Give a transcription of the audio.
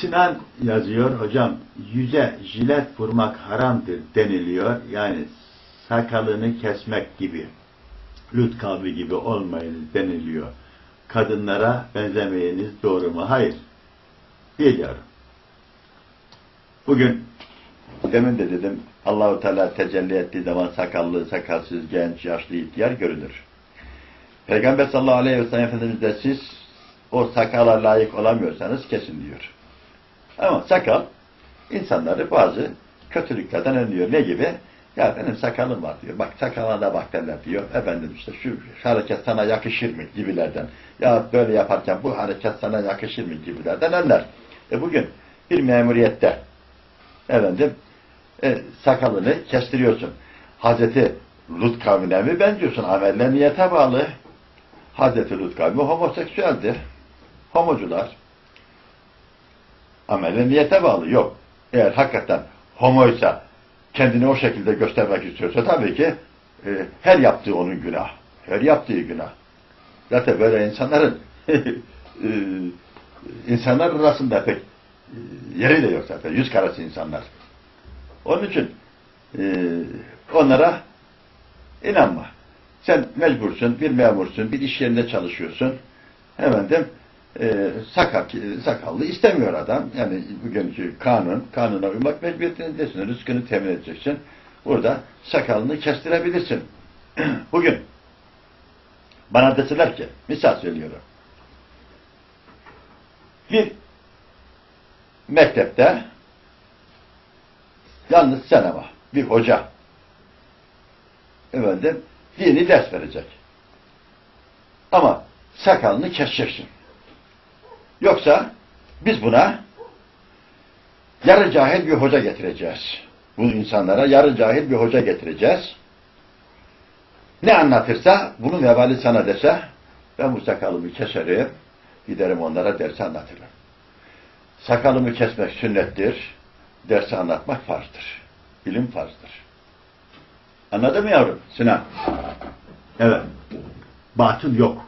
Sinan yazıyor hocam, yüze jilet vurmak haramdır deniliyor. Yani sakalını kesmek gibi, Lut kavmi gibi olmayın deniliyor. Kadınlara benzemeyiniz doğru mu? Hayır. Biliyorum. Bugün demin de dedim Allahu Teala tecelli ettiği zaman sakallı, sakalsız, genç, yaşlı, ihtiyar görünür. Peygamber sallallahu aleyhi ve sellem Efendimiz de siz o sakala layık olamıyorsanız kesin diyor. Ama sakal insanları bazı kötülüklerden önlüyor. Ne gibi? Ya benim sakalım var diyor. Bak sakalına da bak derler diyor. Efendim işte şu hareket sana yakışır mı gibilerden. Ya böyle yaparken bu hareket sana yakışır mı gibilerden önler. E bugün bir memuriyette efendim e, sakalını kestiriyorsun. Hazreti Lut kavmine mi benziyorsun? Ameller niyete bağlı. Hazreti Lut kavmi homoseksüeldir. Homocular. Ameller niyete bağlı. Yok. Eğer hakikaten homoysa kendini o şekilde göstermek istiyorsa tabii ki e, her yaptığı onun günah. Her yaptığı günah. Zaten böyle insanların e, insanlar arasında pek e, yeri de yok zaten. Yüz karası insanlar. Onun için e, onlara inanma. Sen mecbursun, bir memursun, bir iş yerinde çalışıyorsun. Efendim, e, sakal, sakallı istemiyor adam. Yani bugünkü kanun, kanuna uymak mecburiyetindesin. Rızkını temin edeceksin. Burada sakalını kestirebilirsin. Bugün bana deseler ki, misal söylüyorum. Bir mektepte yalnız sen ama bir hoca efendim dini ders verecek. Ama sakalını keseceksin. Yoksa biz buna yarı cahil bir hoca getireceğiz. Bu insanlara yarı cahil bir hoca getireceğiz. Ne anlatırsa bunun vebali sana dese ben bu sakalımı keserim, giderim onlara dersi anlatırım. Sakalımı kesmek sünnettir, dersi anlatmak farzdır. İlim farzdır. Anladın mı yavrum Sinan? Evet. Batıl yok.